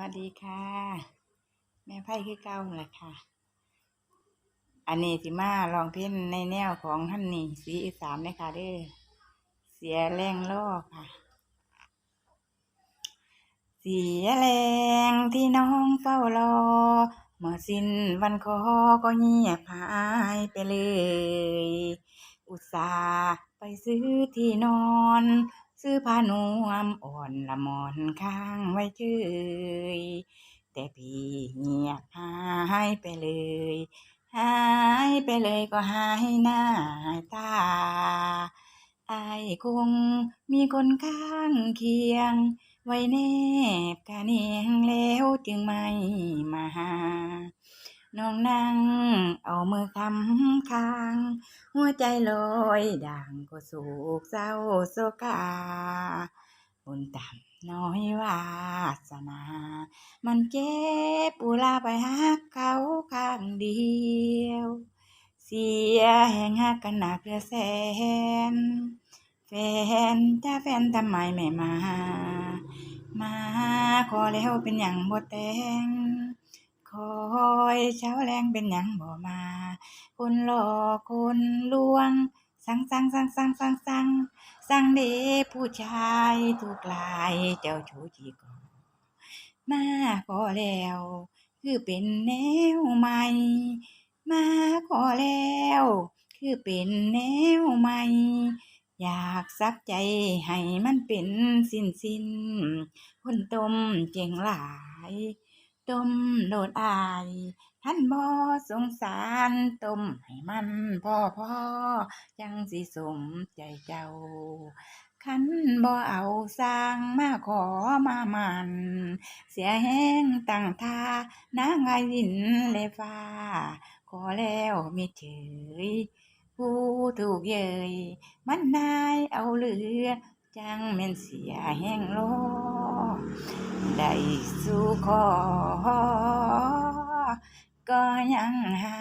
วัสดีค่ะ แม่ไพ่คือเก่าแหละค่ะ อันนี้สิมาลองเพ้นในแนวของท่านนี่สีอีสานเลยค่ะเด้อเสียแรงล่อค่ะ เสียแรงที่น้องเฝ้ารอเมื่อสิ้นวันคอก็เงียบหายไปเลย อุตส่าห์ไปซื้อที่นอน ซื้อผ้านวมอ่อนละมอนข้างไว้เฉยแต่พี่เงียบหายไปเลย หายไปเลยก็หายหน้าหายตาอายคงมีคนข้างเคียง ไว้แนบกะเนียงแล้วจึงไม่มาหา น้องนั่ง เอามือคำค้าง หัวใจลอยด่างก็โศกเศร้าโศกาบุญต่ำน้อยวาสนา มันเจ็บปูลาไปหักเขาข้างเดียว เสียแห่งหักกันหนักเหลือแสนแฟนจ้าแฟนทำไมไม่มา มาขอแล้วเป็นอย่างบ่แต่งคอ ยเช้าแรงเป็นอย่างบ่มา คนหลอกคนลวง สั่งสั่งสั่งสั่งสั่งสั่งสั่งเด้ผู้ชายถูกลายเจ้าชู้จีกอมาขอแล้ว คือเป็นแนวใหม่ มาขอแล้ว คือเป็นแนวใหม่ อยากซักใจให้มันเป็นสิ้นสิ้นคนต้มเจ๋งหลาย ต้มโลดอายท่านบ่สงสารต้มให้มันพ่อพ่อจังสิสมใจเจ้าคันบ่เอาสร้างมาขอมามัน เสียแห้งตั้งท่านางไงดินเลยฟ้า ขอแล้วมิเฉยผู้ถูกเยยมันนายเอาเหลือ จังแม่นเสียแห้งโลอ สู่ขอ ก็ยังหา